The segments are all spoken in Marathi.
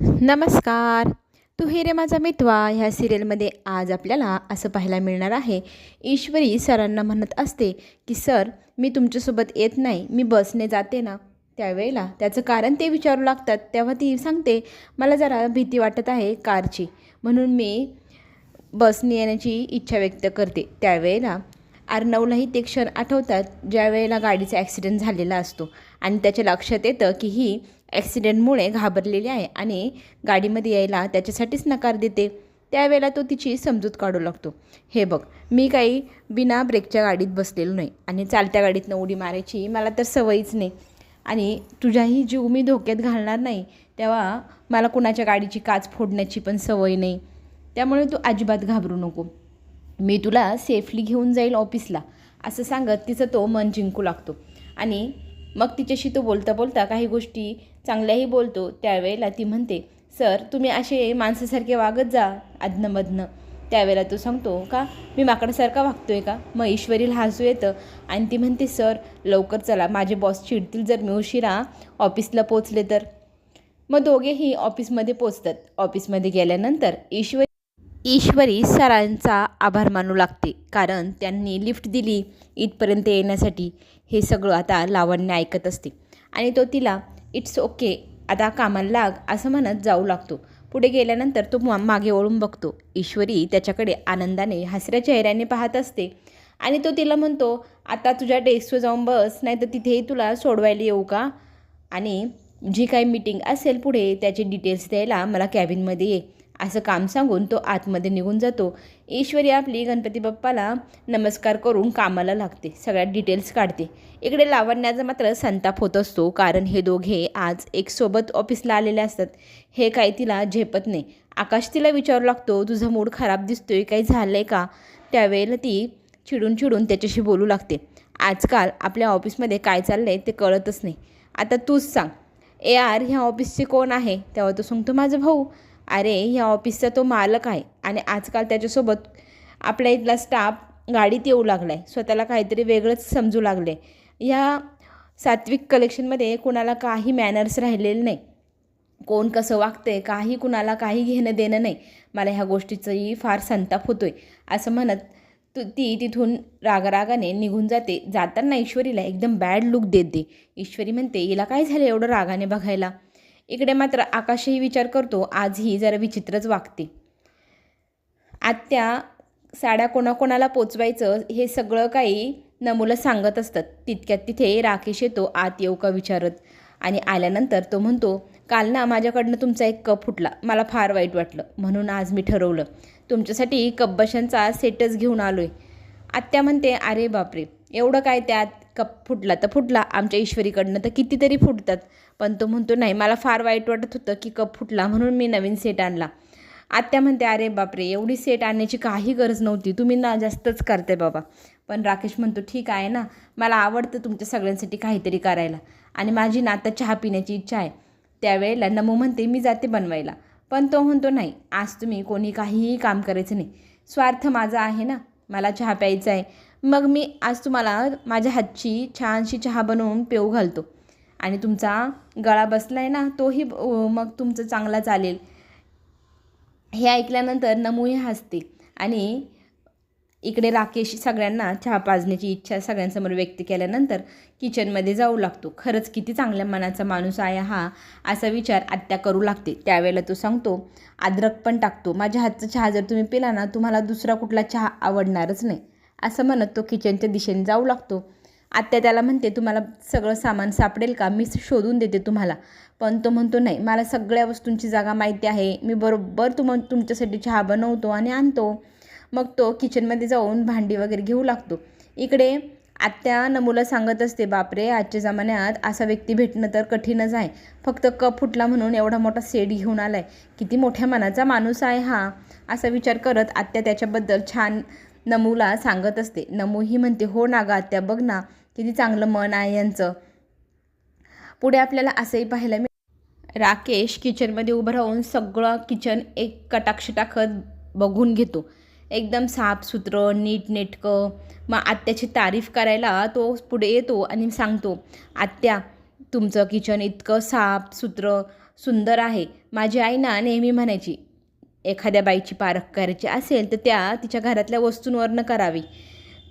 नमस्कार. तू हे रे माझा मितवा ह्या सिरियलमध्ये आज आपल्याला असं पाहायला मिळणार आहे. ईश्वरी सरांना म्हणत असते की सर मी तुमच्यासोबत येत नाही मी बसने जाते ना. त्यावेळेला त्याचं कारण ते विचारू लागतात. तेव्हा ती सांगते मला जरा भीती वाटत आहे कारची. म्हणून मी बसने येण्याची इच्छा व्यक्त करते. त्यावेळेला अर्णवलाही ते क्षण आठवतात ज्या वेळेला गाडीचा ॲक्सिडेंट झालेला असतो. आणि त्याच्या लक्षात येतं की ही ॲक्सिडेंटमुळे घाबरलेली आहे आणि गाडीमध्ये यायला त्याच्यासाठीच नकार देते. त्यावेळेला तो तिची समजूत काढू लागतो. हे बघ मी काही बिना ब्रेकच्या गाडीत बसलेलो नाही आणि चालत्या गाडीतनं उडी मारायची मला तर सवयीच नाही. आणि तुझ्याही जीव मी धोक्यात घालणार नाही तेव्हा मला कुणाच्या गाडीची काच फोडण्याची पण सवय नाही. त्यामुळे तू अजिबात घाबरू नको. मी तुला सेफली घेऊन जाईल ऑफिसला असं सांगत तिचं तो मन जिंकू लागतो. आणि मग तिच्याशी तो बोलता बोलता काही गोष्टी चांगल्याही बोलतो. त्यावेळेला ती म्हणते सर तुम्ही असे माणसासारखे वागत जा अधनंमधनं. त्यावेळेला तो सांगतो का? मी माकडासारखा आहे का? मग ईश्वरीला हसू येतं. आणि ती म्हणते सर लवकर चला. माझे बॉस चिडतील जर मी उशिरा ऑफिसला पोचले तर. मग दोघेही ऑफिसमध्ये पोचतात ऑफिसमध्ये गेल्यानंतर ईश्वरी ईश्वरी सरांचा आभार मानू लागते. कारण त्यांनी लिफ्ट दिली इथपर्यंत येण्यासाठी. हे सगळं आता लावण्य ऐकत असते. आणि तो तिला इट्स ओके आता कामाला लाग असं म्हणत जाऊ लागतो. पुढे गेल्यानंतर तो मागे वळून बघतो. ईश्वरी त्याच्याकडे आनंदाने हसऱ्या चेहऱ्याने पाहत असते. आणि तो तिला म्हणतो आता तुझ्या डेस्कवर जाऊन बस नाही तर तिथेही तुला सोडवायला येऊ का? आणि जी काही मीटिंग असेल पुढे त्याचे डिटेल्स द्यायला मला कॅबिनमध्ये ये. असं काम सांगून तो आतमध्ये निघून जातो. ईश्वरी आपली गणपती बाप्पाला नमस्कार करून कामाला लागते. सगळ्या डिटेल्स काढते. इकडे लावण्याचा मात्र संताप होत असतो कारण हे दोघे आज एक सोबत ऑफिसला आलेले असतात. हे काही तिला झेपत नाही. आकाश तिला विचारू लागतो तुझा मूड खराब दिसतोय काही झालं आहे का? त्यावेळेला ती चिडून चिडून त्याच्याशी बोलू लागते. आजकाल आपल्या ऑफिसमध्ये काय चाललं आहे ते कळतच नाही. आता तूच सांग. ए आर ह्या ऑफिसचे कोण आहे? तेव्हा तो सांगतो माझा भाऊ. अरे ह्या ऑफिसचा तो मालक आहे आणि आजकाल त्याच्यासोबत आपल्या इथला स्टाफ गाडीत येऊ लागला आहे स्वतःला काहीतरी वेगळंच समजू लागले या सात्विक कलेक्शनमध्ये कुणाला काही मॅनर्स राहिलेले नाही. कोण कसं वागतंय काही कुणाला काही घेणं देणं नाही. मला ह्या गोष्टीचंही फार संताप होतोय. असं म्हणत तू ती तिथून रागरागाने निघून जाते. जाताना ईश्वरीला एकदम बॅड लुक देते. ईश्वरी म्हणते हिला काय झालं एवढं रागाने बघायला? इकडे मात्र आकाशही विचार करतो आजही जरा विचित्रच वागते. आत्या साड्या कोणाकोणाला पोचवायचं हे सगळं काही नमुलं सांगत असतात. तितक्यात तिथे राकेश येतो आत येऊ का विचारत. आणि आल्यानंतर तो म्हणतो काल ना माझ्याकडनं तुमचा एक कप फुटला मला फार वाईट वाटलं. म्हणून आज मी ठरवलं. तुमच्यासाठी कप बशांचा सेटच घेऊन आलो आहे आत्या म्हणते अरे बापरे एवढं काय त्यात? कप फुटला तर फुटला आमच्या ईश्वरीकडनं तर कितीतरी फुटतात. पण तो म्हणतो नाही मला फार वाईट वाटत होतं की कप फुटला म्हणून मी नवीन सेट आणला. आत्या म्हणते अरे बापरे एवढी सेट आणण्याची काही गरज नव्हती. तुम्ही ना जास्तच करते बाबा. पण राकेश म्हणतो ठीक आहे ना मला आवडतं तुमच्या सगळ्यांसाठी काहीतरी करायला. आणि माझी ना आता चहा पिण्याची इच्छा आहे. त्यावेळेला नमो म्हणते मी जाते बनवायला. पण तो म्हणतो नाही आज तुम्ही कोणी काहीही काम करायचं नाही. स्वार्थ माझा आहे ना मला चहा प्यायचा आहे. मग मी आज तुम्हाला माझ्या हातची छानशी चहा बनवून पिऊ घालतो. आणि तुमचा गळा बसला आहे ना तोही मग तुमचं चांगला चालेल. हे ऐकल्यानंतर नमूही हसते. आणि इकडे राकेश सगळ्यांना चहा पाजण्याची इच्छा सगळ्यांसमोर व्यक्त केल्यानंतर किचनमध्ये जाऊ लागतो. खरंच किती चांगल्या मनाचा माणूस आहे हा असा विचार आत्या करू लागते. त्यावेळेला तो सांगतो अद्रक पण टाकतो. माझ्या हातचा चहा जर तुम्ही पिला ना तुम्हाला दुसरा कुठला चहा आवडणारच नाही. असं म्हणत तो किचनच्या दिशेने जाऊ लागतो. आत्या त्याला म्हणते तुम्हाला सगळं सामान सापडेल का? मी शोधून देते तुम्हाला. पण तो म्हणतो नाही मला सगळ्या वस्तूंची जागा माहिती आहे. मी बरोबर तुम तुमच्यासाठी चहा बनवतो आणि आणतो. मग तो किचनमध्ये जाऊन भांडी वगैरे घेऊ लागतो. इकडे आत्या नमूला सांगत असते बापरे आजच्या जमान्यात असा व्यक्ती भेटणं तर कठीणच आहे. फक्त कप फुटला म्हणून एवढा मोठा सेट घेऊन आला आहे किती मोठ्या मनाचा माणूस आहे हा. असा विचार करत आत्या त्याच्याबद्दल छान नमूला सांगत असते. नमू ही म्हणते हो ना गा आत्या बघ ना किती चांगलं मन आहे यांचं. पुढे आपल्याला असंही पाहायला मिळ राकेश किचनमध्ये उभं राहून सगळं किचन एक कटाक्ष टाकत बघून घेतो. एकदम साफसुथरं नीटनेटकं मग आत्याची तारीफ करायला तो पुढे येतो आणि सांगतो आत्या तुमचं किचन इतकं साफ सुंदर आहे. माझी आई ना नेहमी म्हणायची एखाद्या बाईची पारख करायची असेल तर त्या तिच्या घरातल्या वस्तूंवरनं करावी.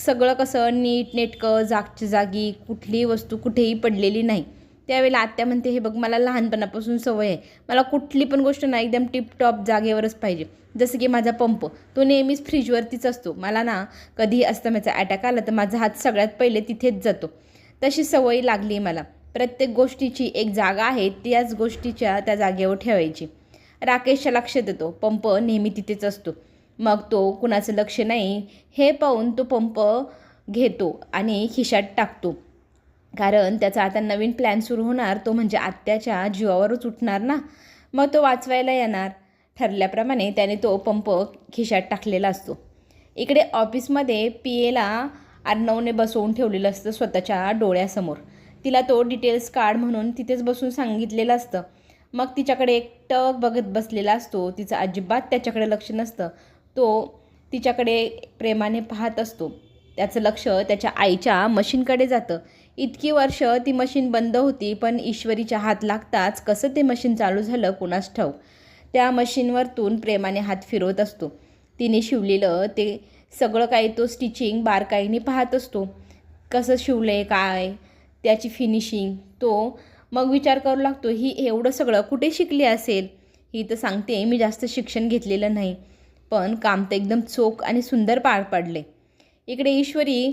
सगळं कसं नीट नेटकं जागच्या जागी कुठलीही वस्तू कुठेही पडलेली नाही. त्यावेळेला आत्या म्हणते हे बघ मला लहानपणापासून सवय आहे. मला कुठली पण गोष्ट ना एकदम टिपटॉप जागेवरच पाहिजे. जसं की माझा पंप तो नेहमीच फ्रीजवरतीच असतो. मला ना कधी अस्तम्याचा अटॅक आला तर माझा हात सगळ्यात पहिले तिथेच जातो. तशी सवय लागली मला. प्रत्येक गोष्टीची एक जागा आहे त्याच गोष्टीच्या त्या जागेवर ठेवायची. राकेशच्या लक्षात येतो. पंप नेहमी तिथेच असतो. मग तो कुणाचं लक्ष नाही हे पाहून तो पंप घेतो आणि खिशात टाकतो. कारण त्याचा आता नवीन प्लॅन सुरू होणार. तो म्हणजे आत्याच्या जीवावरच उठणार ना. मग तो वाचवायला येणार. ठरल्याप्रमाणे त्याने तो पंप खिशात टाकलेला असतो. इकडे ऑफिसमध्ये पी एला अर्णवने बसवून ठेवलेलं असतं स्वतःच्या डोळ्यासमोर. तिला तो डिटेल्स काढ म्हणून तिथेच बसून सांगितलेलं असतं. मग तिच्याकडे एक टक बघत बसलेला असतो तिचं अजिबात त्याच्याकडे लक्ष नसतं. तो तिच्याकडे प्रेमाने पाहत असतो. त्याचं लक्ष त्याच्या आईच्या मशीनकडे जातं. इतकी वर्ष ती मशीन बंद होती पण ईश्वरीच्या हात लागताच कसं ते मशीन चालू झालं कुणास ठाऊ त्या मशीनवरतून प्रेमाने हात फिरवत असतो. तिने शिवलेलं ते सगळं काही तो स्टिचिंग बारकाईने पाहत असतो. कसं शिवलं आहे काय? त्याची फिनिशिंग. तो मग विचार करू लागतो ही एवढं सगळं कुठे शिकली असेल? ही तर सांगते मी जास्त शिक्षण घेतलेलं नाही पण काम तर एकदम चोख आणि सुंदर पार पाडले. इकडे ईश्वरी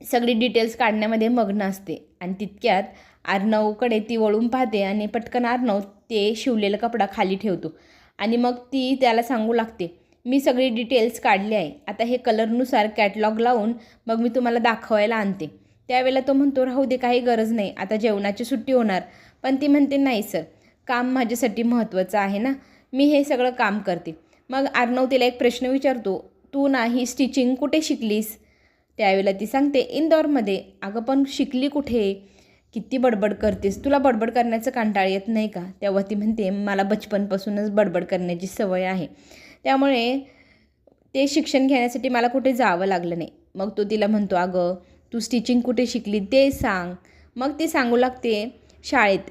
सगळी डिटेल्स काढण्यामध्ये मग्न असते आणि तितक्यात आर्नवकडे ती वळून पाहते आणि पटकन आर्नव ते शिवलेला कपडा खाली ठेवतो आणि मग ती त्याला सांगू लागते मी सगळी डिटेल्स काढली आहे आता हे कलरनुसार कॅटलॉग लावून मग मी तुम्हाला दाखवायला आणते. त्यावेळेला तो म्हणतो राहू दे काही गरज नाही आता जेवणाची सुट्टी होणार. पण ती म्हणते नाही सर काम माझ्यासाठी महत्त्वाचं आहे ना मी हे सगळं काम करते. मग आर्नव तिला एक प्रश्न विचारतो तू नाही स्टिचिंग कुठे शिकलीस? त्यावेळेला ती सांगते इंदौरमध्ये. अगं पण शिकली कुठे? किती बडबड करतेस तुला बडबड करण्याचं कंटाळ येत नाही का? तेव्हा ती म्हणते मला बचपनपासूनच बडबड करण्याची सवय आहे. त्यामुळे ते शिक्षण घेण्यासाठी मला कुठे जावं लागलं नाही. मग तो तिला म्हणतो अगं तू स्टिचिंग कुठे शिकली ते सांग. मग ती सांगू लागते शाळेत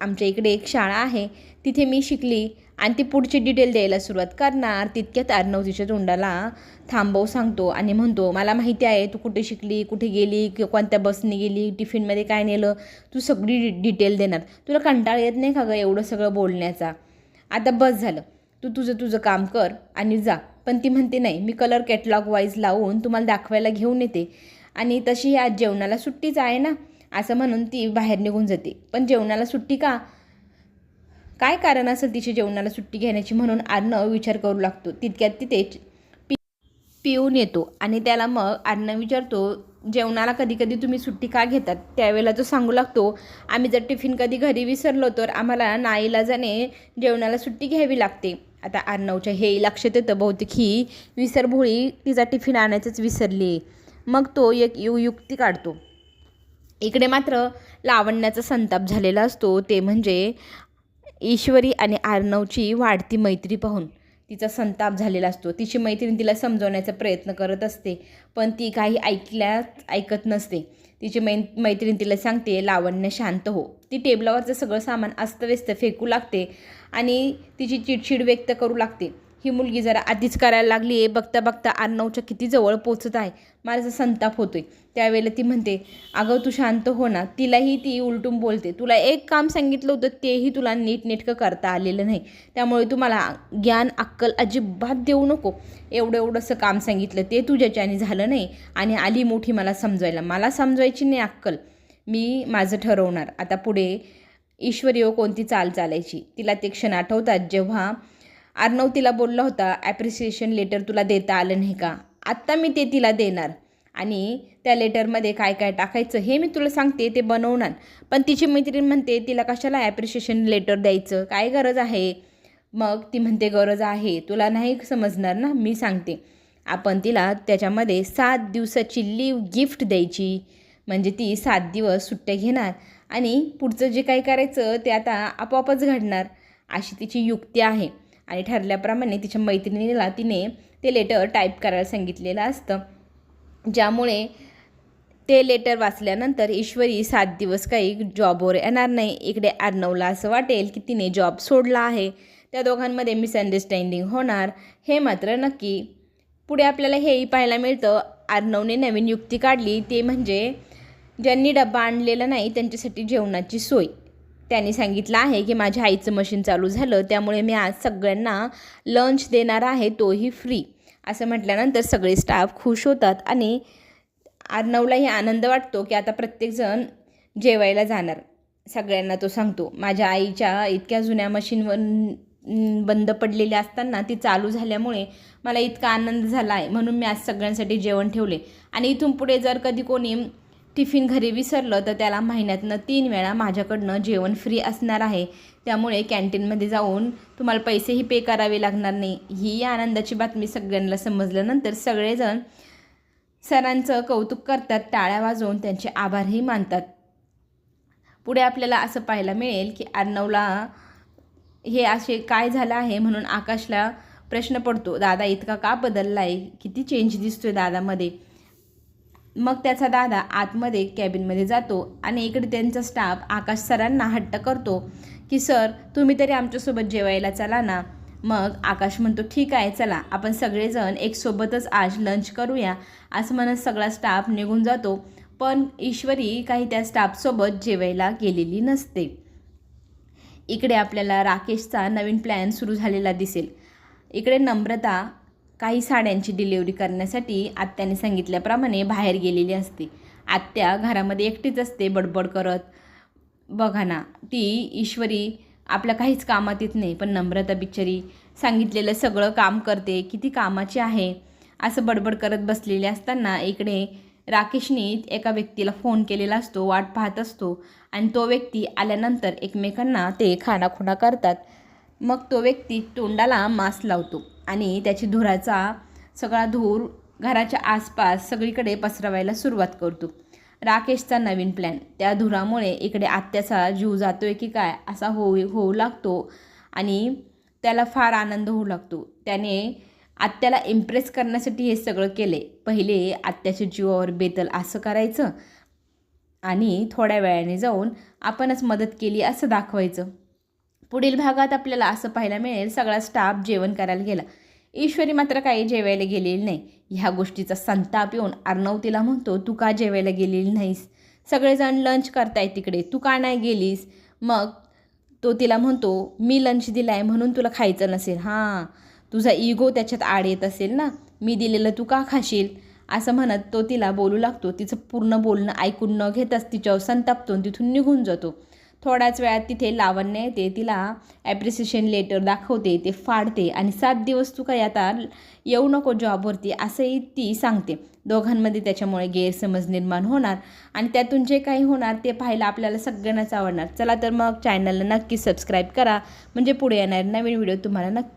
आमच्या इकडे एक शाळा आहे तिथे मी शिकली आणि ती पुढची डिटेल द्यायला सुरुवात करणार. तितक्यात अर्णव तिच्या तोंडाला थांबव सांगतो आणि म्हणतो मला माहिती आहे तू कुठे शिकली कुठे गेली कि कोणत्या बसने गेली टिफिनमध्ये काय नेलं? तू सगळी डि डिटेल देणार. तुला कंटाळ येत नाही का गं एवढं सगळं बोलण्याचा? आता बस झालं. तू तुझं तुझं काम कर आणि जा. पण ती म्हणते नाही मी कलर कॅटलॉग वाईज लावून तुम्हाला दाखवायला घेऊन येते. आणि तशी आज जेवणाला सुट्टीच आहे ना असं म्हणून ती बाहेर निघून जाते. पण जेवणाला सुट्टी का? काय कारण असेल तिची जेवणाला सुट्टी घेण्याची म्हणून अर्णव विचार करू लागतो. तितक्यात तिथे पि पिऊन येतो आणि त्याला मग अर्णव विचारतो जेवणाला कधी कधी तुम्ही सुट्टी का घेतात? त्यावेळेला तो सांगू लागतो आम्ही जर टिफिन कधी घरी विसरलो तर आम्हाला नाईला जाणे जेवणाला सुट्टी घ्यावी लागते. आता अर्णवच्या हे लक्षात येतं बहुतेक ही विसरभोळी तिचा टिफिन आणायचंच विसरली मग तो एक यु युक्ती काढतो. इकडे मात्र लावण्याचा संताप झालेला असतो. ते म्हणजे ईश्वरी आणि आर्णवची वाढती मैत्री पाहून तिचा संताप झालेला असतो. तिची मैत्रीण तिला समजवण्याचा प्रयत्न करत असते पण ती काही ऐकल्या ऐकत नसते. तिची मै मैत्रीण तिला सांगते लावण्य शांत हो. ती टेबलावरचं सगळं सामान अस्तव्यस्त फेकू लागते आणि तिची चिडचिड व्यक्त करू लागते. ही मुलगी जरा आधीच करायला लागली आहे. बघता बघता अर्णवच्या किती जवळ पोचत आहे. माझा संताप होतोय. त्यावेळेला ती म्हणते अगं तू शांत हो ना. तिलाही ती उलटून बोलते. तुला एक काम सांगितलं होतं तेही तुला नीटनेटकं करता आलेलं नाही. त्यामुळे तुम्हाला ज्ञान अक्कल अजिबात देऊ नको. एवढं एवढंसं काम सांगितलं ते तुझ्याच्याने झालं नाही. आणि आली मोठी मला समजायला. मला समजवायची नाही अक्कल. मी माझं ठरवणार. आता पुढे ईश्वरी कोणती चाल चालायची? तिला ते क्षण आठवतात जेव्हा अर्णव तिला बोलला होता ॲप्रिसिएशन लेटर तुला देता आलं नाही का? आत्ता मी ते तिला देणार. आणि त्या लेटरमध्ये काय काय टाकायचं हे मी तुला सांगते ते बनवणार. पण तिची मैत्रीण म्हणते तिला कशाला ॲप्रिशिएशन लेटर द्यायचं? काय गरज आहे? मग ती म्हणते गरज आहे. तुला नाही समजणार ना मी सांगते. आपण तिला त्याच्यामध्ये सात दिवसाची लीव गिफ्ट द्यायची. म्हणजे ती सात दिवस सुट्ट्या घेणार. आणि पुढचं जे काही करायचं ते आता आपोआपच घडणार. अशी तिची युक्ती आहे. आणि ठरल्याप्रमाणे तिच्या मैत्रिणीला तिने ते लेटर टाईप करायला सांगितलेलं असतं. ज्यामुळे ते लेटर वाचल्यानंतर ईश्वरी सात दिवस काही जॉबवर येणार नाही. इकडे अर्णवला असं वाटेल की तिने जॉब सोडला आहे. त्या दोघांमध्ये मिसअंडरस्टँडिंग होणार. हे मात्र नक्की. पुढे आपल्याला हेही पाहायला मिळतं. अर्णवने नवीन युक्ती काढली. ते म्हणजे ज्यांनी डब्बा आणलेला नाही त्यांच्यासाठी जेवणाची सोय. त्यांनी सांगितलं आहे की माझ्या आईचं मशीन चालू झालं त्यामुळे मी आज सगळ्यांना लंच देणार आहे तोही फ्री असं म्हटल्यानंतर सगळे स्टाफ खुश होतात आणि अर्णवलाही आनंद वाटतो की आता प्रत्येकजण जेवायला जाणार. सगळ्यांना तो सांगतो माझ्या आईच्या इतक्या जुन्या मशीनवर बंद पडलेल्या असताना ती चालू झाल्यामुळे मला इतका आनंद झाला आहे म्हणून मी आज सगळ्यांसाठी जेवण ठेवले. आणि इथून पुढे जर कधी कोणी टिफिन घरी विसरलं तर त्याला महिन्यातनं तीन वेळा माझ्याकडनं जेवण फ्री असणार आहे. त्यामुळे कॅन्टीनमध्ये जाऊन तुम्हाला पैसेही पे करावे लागणार नाही. ही आनंदाची बातमी सगळ्यांना समजल्यानंतर सगळेजण सरांचं कौतुक करतात टाळ्या वाजवून त्यांचे आभारही मानतात. पुढे आपल्याला असं पाहायला मिळेल की अर्णवला हे असे काय झालं आहे म्हणून आकाशला प्रश्न पडतो दादा इतका का बदलला आहे किती चेंज दिसतोय दादामध्ये. मग त्याचा दादा आतमध्ये कॅबिनमध्ये जातो आणि इकडे त्यांचा स्टाफ आकाश सरांना हट्ट करतो की सर तुम्ही तरी आमच्यासोबत जेवायला चला ना. मग आकाश म्हणतो ठीक आहे चला. आपण सगळेजण एक सोबतच आज लंच करूया. असं म्हणत सगळा स्टाफ निघून जातो. पण ईश्वरी काही त्या स्टाफसोबत जेवायला गेलेली नसते. इकडे आपल्याला राकेशचा नवीन प्लॅन सुरू झालेला दिसेल. इकडे नम्रता काही साड्यांची डिलिव्हरी करण्यासाठी आत्याने सांगितल्याप्रमाणे बाहेर गेलेली असते. आत्या घरामध्ये एकटीच असते बडबड करत. बघा ना ती ईश्वरी आपल्या काहीच कामात येत नाही पण नम्रता बिचारी सांगितलेलं सगळं काम करते किती कामाची आहे. असं बडबड करत बसलेले असताना इकडे राकेशने एका व्यक्तीला फोन केलेला असतो वाट पाहत असतो आणि तो व्यक्ती आल्यानंतर एकमेकांना ते खाणाखुणा करतात. मग तो व्यक्ती तोंडाला मास्क लावतो. आणि त्याची धुराचा सगळा धूर घराच्या आसपास सगळीकडे पसरवायला सुरुवात करतो. राकेशचा नवीन प्लॅन त्या धुरामुळे इकडे आत्याचा जीव जातोय की काय असा होऊ होऊ लागतो आणि त्याला फार आनंद होऊ लागतो. त्याने आत्याला इम्प्रेस करण्यासाठी हे सगळं केले. पहिले आत्याच्या जीवावर बेतल असं करायचं आणि थोड्या वेळाने जाऊन आपणच मदत केली असं दाखवायचं. पुढील भागात आपल्याला असं पाहायला मिळेल सगळा स्टाफ जेवण करायला गेला. ईश्वरी मात्र काही जेवायला गेलेली नाही. ह्या गोष्टीचा संताप येऊन अर्णव तिला म्हणतो तू का जेवायला गेलेली नाहीस? सगळेजण लंच करताय तिकडे. तू का नाही गेलीस? मग तो तिला म्हणतो मी लंच दिला आहे म्हणून तुला खायचं नसेल. हां तुझा इगो त्याच्यात आड येत असेल ना? मी दिलेलं तू का खाशील? असं म्हणत तो तिला बोलू लागतो. तिचं पूर्ण बोलणं ऐकून न घेताच तिच्यावर संतापतो तिथून निघून जातो. थोड्याच वेळात तिथे लावण्य येते. तिला ॲप्रिसिएशन लेटर दाखवते. ते फाडते आणि सात दिवस तू काही आता येऊ नको जॉबवरती असंही ती सांगते. दोघांमध्ये त्याच्यामुळे गैरसमज निर्माण होणार आणि त्यातून जे काही होणार ते पाहायला आपल्याला सगळ्यांनाच आवडणार. चला तर मग चॅनलला नक्की सबस्क्राईब करा. म्हणजे पुढे येणार नवीन व्हिडिओ तुम्हाला नक्की